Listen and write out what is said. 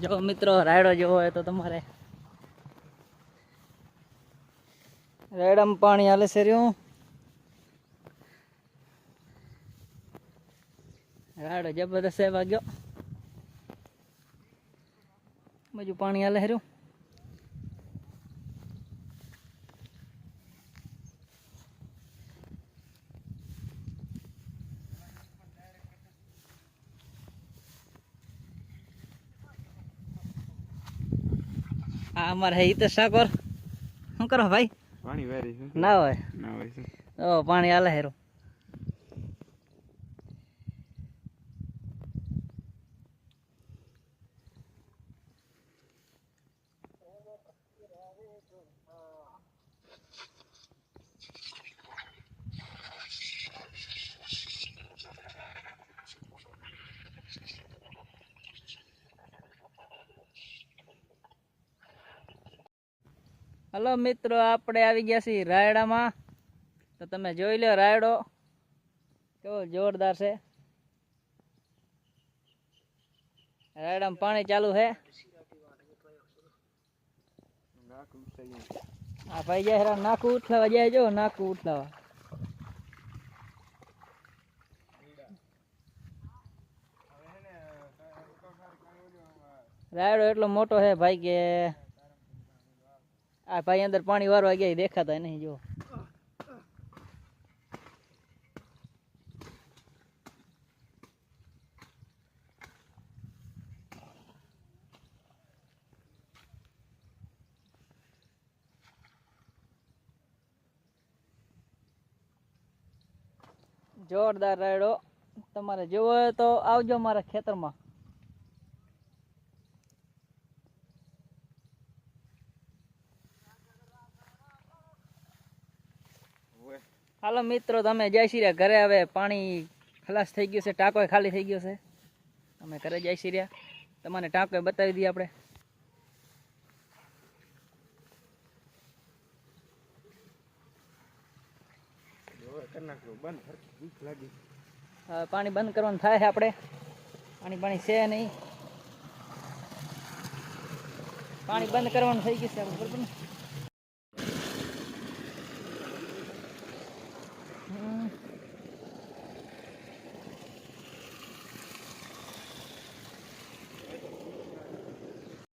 જો મિત્રો, રાયડો જેવો હોય તો તમારે. રાયડામાં પાણી હાલે છે રહ્યું. રાયડો જબરદસ્ત છે વાગ્યો બીજું પાણી હાલે રહ્યું. આ અમારે તો સાકોર શું કરો ભાઈ? પાણી વેરી છે. ના હોય. ના હોય છે. ઓ પાણી આલે હેરો. હલો મિત્રો, આપણે આવી ગયા છીએ રાયડામાં. તો તમે જોઈ લો રાયડો. કેવો જોરદાર છે. રાયડામાં પાણી ચાલુ છે. હા ભાઈ જાય નાકું ઉઠલાવા જાય જો નાકું ઉઠલાવા રાયડો એટલો મોટો છે ભાઈ કે આ ભાઈ અંદર પાણી વારવા ગયા દેખાતા નહીં, જો. જોરદાર રાયડો. તમારે જોવો તો આવજો મારા ખેતરમાં. હાલો મિત્રો, તમે જય શ્રી ઘરે હવે પાણી ખલાસ થઈ ગયું છે, ટાંકો ખાલી થઈ ગયો છે. અમે ઘરે જય શ્રી. તમને ટાંકો બતાવી દઈએ આપણે. પાણી બંધ કરવાનું થાય છે આપણે. પાણી પાણી છે નહીં. પાણી બંધ કરવાનું થઈ ગયું છે આપણે બરોબર ને?